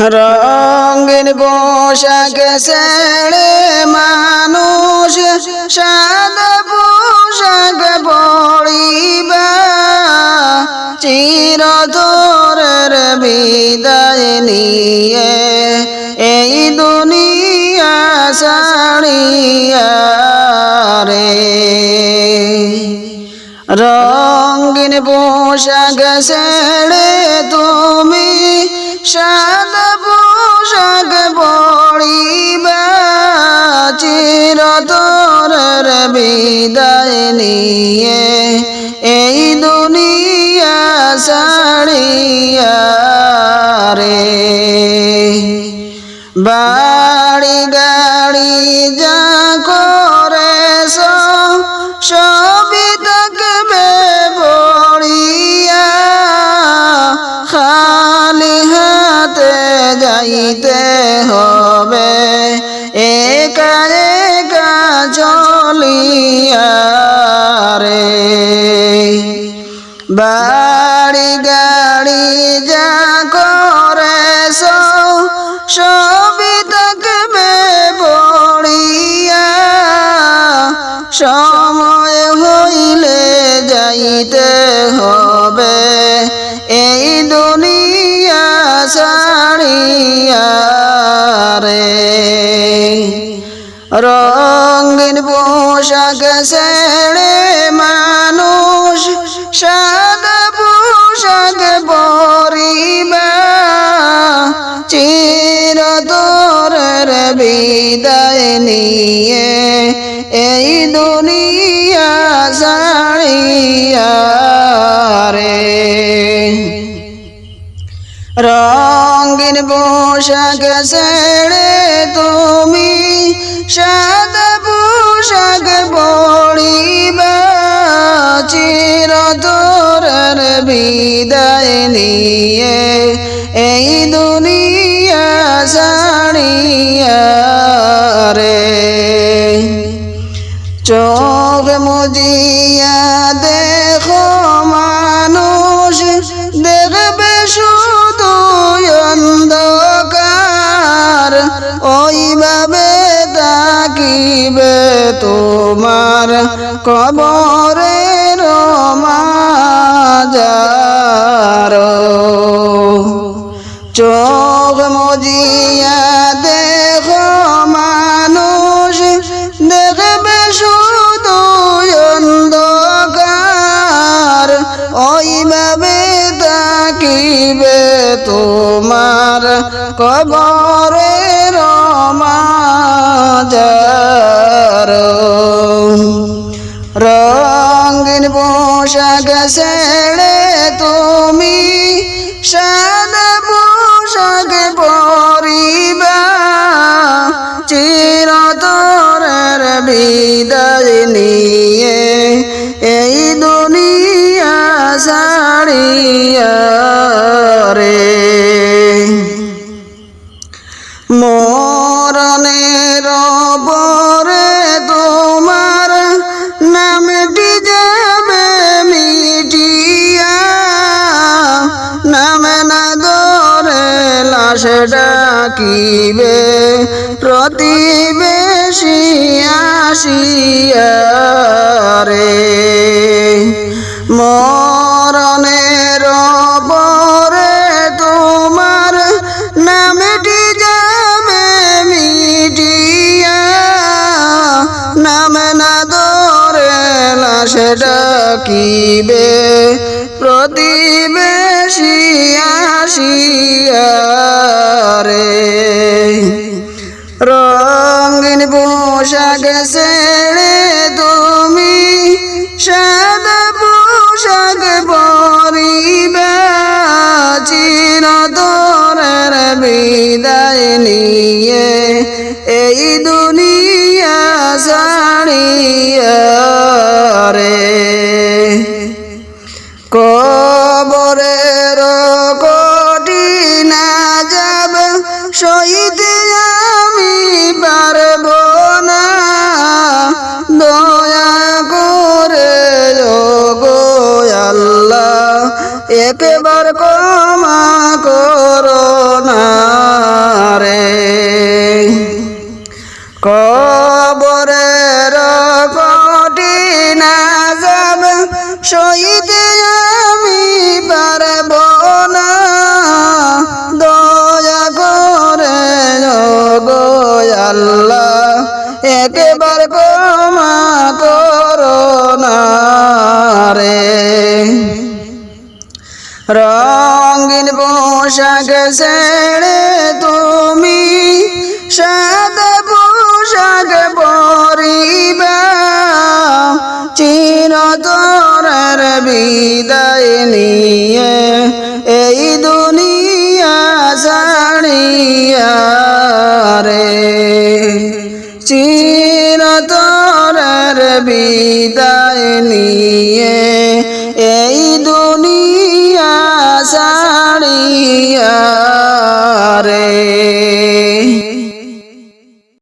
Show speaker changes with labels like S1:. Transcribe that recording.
S1: রঙিন পোশাক ছেড়ে মানুষ সাদা পোশাক পড়িবা চিরতরের বিদায় নিয়ে এই দুনিয়া সাড়িয়া রে। রঙিন পোশাক ছেড়ে তুমি সাদা পোশাক পড়িবা চিরতরের বিদায় নিয়ে এই দুনিয়া সাড়িয়া রে। বাড়ি গাড়ি যা করেছ বাড়ি গাড়ি যা করেছ, সবই থাকবে পড়িয়া। সময় হইলে যাইতে হবে, এই দুনিয়া ছাড়িয়া রে। রঙিন পোশাক ছেড়ে বিদায় নিয়ে এই দুনিয়া ছাড়িয়া রে রঙিন পোশাক ছেড়ে তুমি সাদা পোশাক পড়িবা চিরতরের বিদায় নিয়ে এই মুজিয়া দেখো মানুষ দেখবে শুধু অন্ধকার। ওইভাবে থাকিবে তোমার কবরের কবরের মাজার। রঙিন পোশাক ছেড়ে তুমি সাদা পোশাক পরিবা। চিরতরের বিদায় নিয়ে এই দুনিয়া ছাড়িয়া ডাকিবে প্রতিবেশী আসিয়া রে। মরণের পরে তোমার নামটি যাবে মিটিয়া, নাম না ধরে লাশ ডাকিবে। প্রতিবেশী আসিয়া রে রঙিন পোশাক ছেড়ে তুমি সাদা পোশাক পরিবা। চিরতরের বিদায় নিয়ে এই দুনিয়া শহীদ আমি পারব না। দয়া করে যোগো আল্লাহ, একবার কমা করো না রে। কবরের কঠিনা যাব শহীদ আল্লাহ, একেবারে কমা করো না রে। রঙিন পোশাক ছেড়ে তুমি সাদ পোশাক পরিবা। তোর বিদায় নিয়ে বিদায় নিয়ে